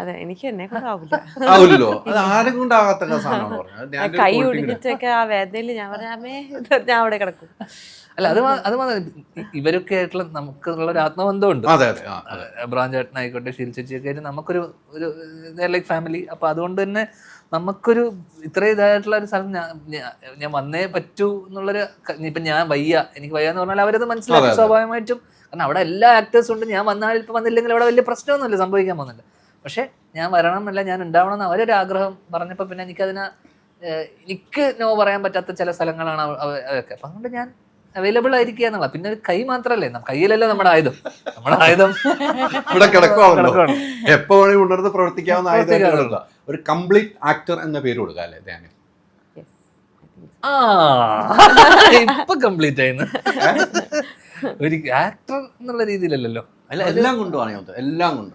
അതെ എനിക്ക് എന്നെ കൊണ്ടാവില്ല ആവില്ലോ. അത് ആരും കൊണ്ടാകാത്ത സാധനമാണ് പറഞ്ഞത്. ഞാൻ കൈ ഒടിഞ്ഞിട്ടൊക്കെ ആ വേദനയിൽ ഞാൻ പറഞ്ഞ അമ്മേ ഞാൻ അവിടെ കിടക്കും. അല്ല അത് അത് മാത്രം ഇവരൊക്കെ ആയിട്ടുള്ള നമുക്കുള്ള ഒരു ആത്മബന്ധമുണ്ട്. ബ്രാഞ്ച് ചേട്ടനായിക്കോട്ടെ ഷീൽ ചേച്ചിയൊക്കെ ആയിട്ട് നമുക്കൊരു ഒരു ലൈക്ക് ഫാമിലി അപ്പൊ അതുകൊണ്ട് തന്നെ നമുക്കൊരു ഇത്ര ഇതായിട്ടുള്ള ഒരു സ്ഥലം ഞാൻ വന്നേ പറ്റൂ എന്നുള്ളൊരു ഇപ്പൊ ഞാൻ വയ്യ. എനിക്ക് വയ്യ എന്ന് പറഞ്ഞാൽ അവരത് മനസ്സിലാക്കി. സ്വാഭാവികമായിട്ടും. കാരണം അവിടെ എല്ലാ ആക്ടേഴ്സും ഉണ്ട്. ഞാൻ വന്നാൽ ഇപ്പൊ വന്നില്ലെങ്കിൽ അവിടെ വലിയ പ്രശ്നമൊന്നുമില്ല സംഭവിക്കാൻ പോകുന്നില്ല. പക്ഷെ ഞാൻ വരണം എന്നല്ല ഞാൻ ഉണ്ടാവണം എന്ന് അവരൊരു ആഗ്രഹം പറഞ്ഞപ്പോൾ പിന്നെ എനിക്കതിന് എനിക്ക് നോ പറയാൻ പറ്റാത്ത ചില സ്ഥലങ്ങളാണ് അതൊക്കെ അപ്പം അതുകൊണ്ട് ഞാൻ അവൈലബിൾ ആയിരിക്കുക എന്നുള്ള പിന്നെ ഒരു കൈ മാത്രല്ലേ? കയ്യിലല്ലേ നമ്മുടെ ആയുധം. നമ്മുടെ ആയുധം. ഇവിടെ കിടക്കുവാണല്ലോ. എപ്പോഴും എപ്പോ വേണമെങ്കിൽ ഉണർന്ന് പ്രവർത്തിക്കാവുന്ന. ഒരു കംപ്ലീറ്റ് ആക്ടർ എന്ന പേര് കൊടുക്കുക അല്ലേ ധ്യാനം? ആ ഇപ്പൊ കംപ്ലീറ്റ് ആയിരുന്നു ഒരു ആക്ടർ എന്നുള്ള രീതിയിലല്ലല്ലോ. അല്ല എല്ലാം കൊണ്ടുമാണ് എല്ലാം കൊണ്ട്.